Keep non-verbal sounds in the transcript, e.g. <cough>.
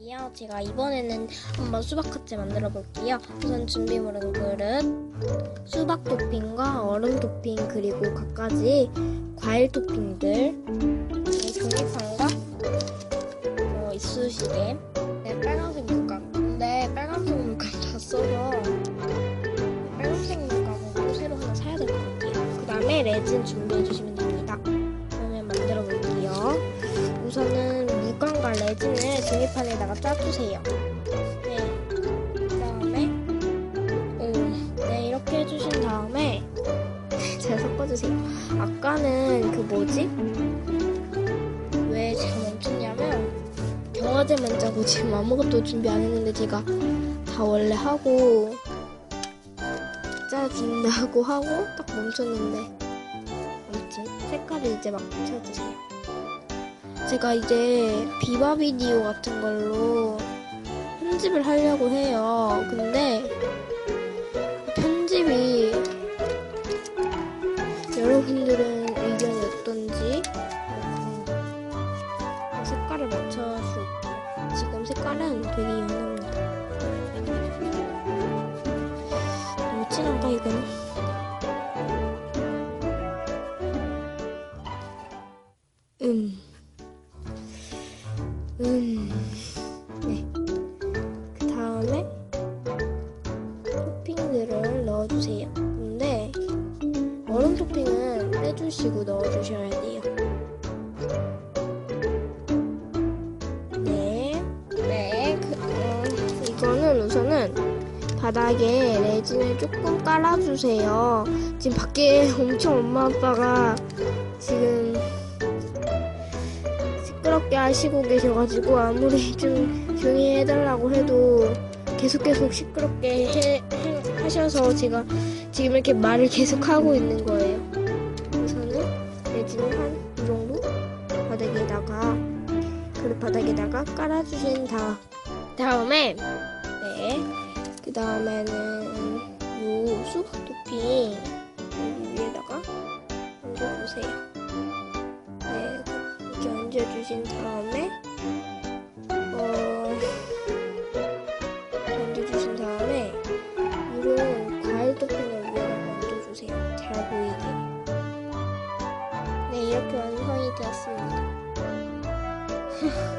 이요 제가 이번에는 한번 수박 카트 만들어 볼게요. 우선 준비물은 그릇, 수박 토핑과 얼음 토핑 그리고 갖가지 과일 토핑들, 이 종이판과 어, 이쑤시개, 네, 빨간색 물감. 근데 빨간색 물감 다 써서 빨간색 물감으로 새로 하나 사야 될 것 같아요. 그 다음에 레진 준비해 주시면 종이판에다가 짜주세요. 네. 그다음에 음, 네 이렇게 해주신 다음에 <laughs> 잘 섞어주세요. 아까는 그 뭐지? 왜 제가 멈췄냐면 경화제만 짜고 지금 아무것도 준비 안 했는데 제가 다 원래 하고 짜준다고 하고 딱 멈췄는데 아무튼 색깔을 이제 막 채워주세요. 제가 이제 비바 비디오 같은 걸로 편집을 하려고 해요. 근데 편집이 여러분들은 의견이 어떤지 어, 색깔을 맞춰줄게요. 지금 색깔은 되게 연합니다. 너무 진한가 이거는? 음. 음, 네. 그 다음에 토핑들을 넣어주세요. 근데 얼음 토핑은 빼주시고 넣어주셔야 돼요. 네, 네. 그, 어, 이거는 우선은 바닥에 레진을 조금 깔아주세요. 지금 밖에 <laughs> 엄청 엄마 아빠가 지금 시끄럽게 하시고 계셔가지고 아무리 <laughs> 좀 조용히 해달라고 해도 계속 계속 시끄럽게 해, 해- 하셔서 제가 지금 이렇게 말을 계속 하고 있는 거예요. 우선은 레진을 한이 정도 바닥에다가 그릇 바닥에다가 깔아주신 다 다음에 네 그 다음에는 요 수박 토핑 얹어주신 다음에 어 얹어주신 다음에 이런 과일 토핑을 위에다가 얹어주세요. 잘 보이게. 네 이렇게 완성이 되었습니다. <laughs>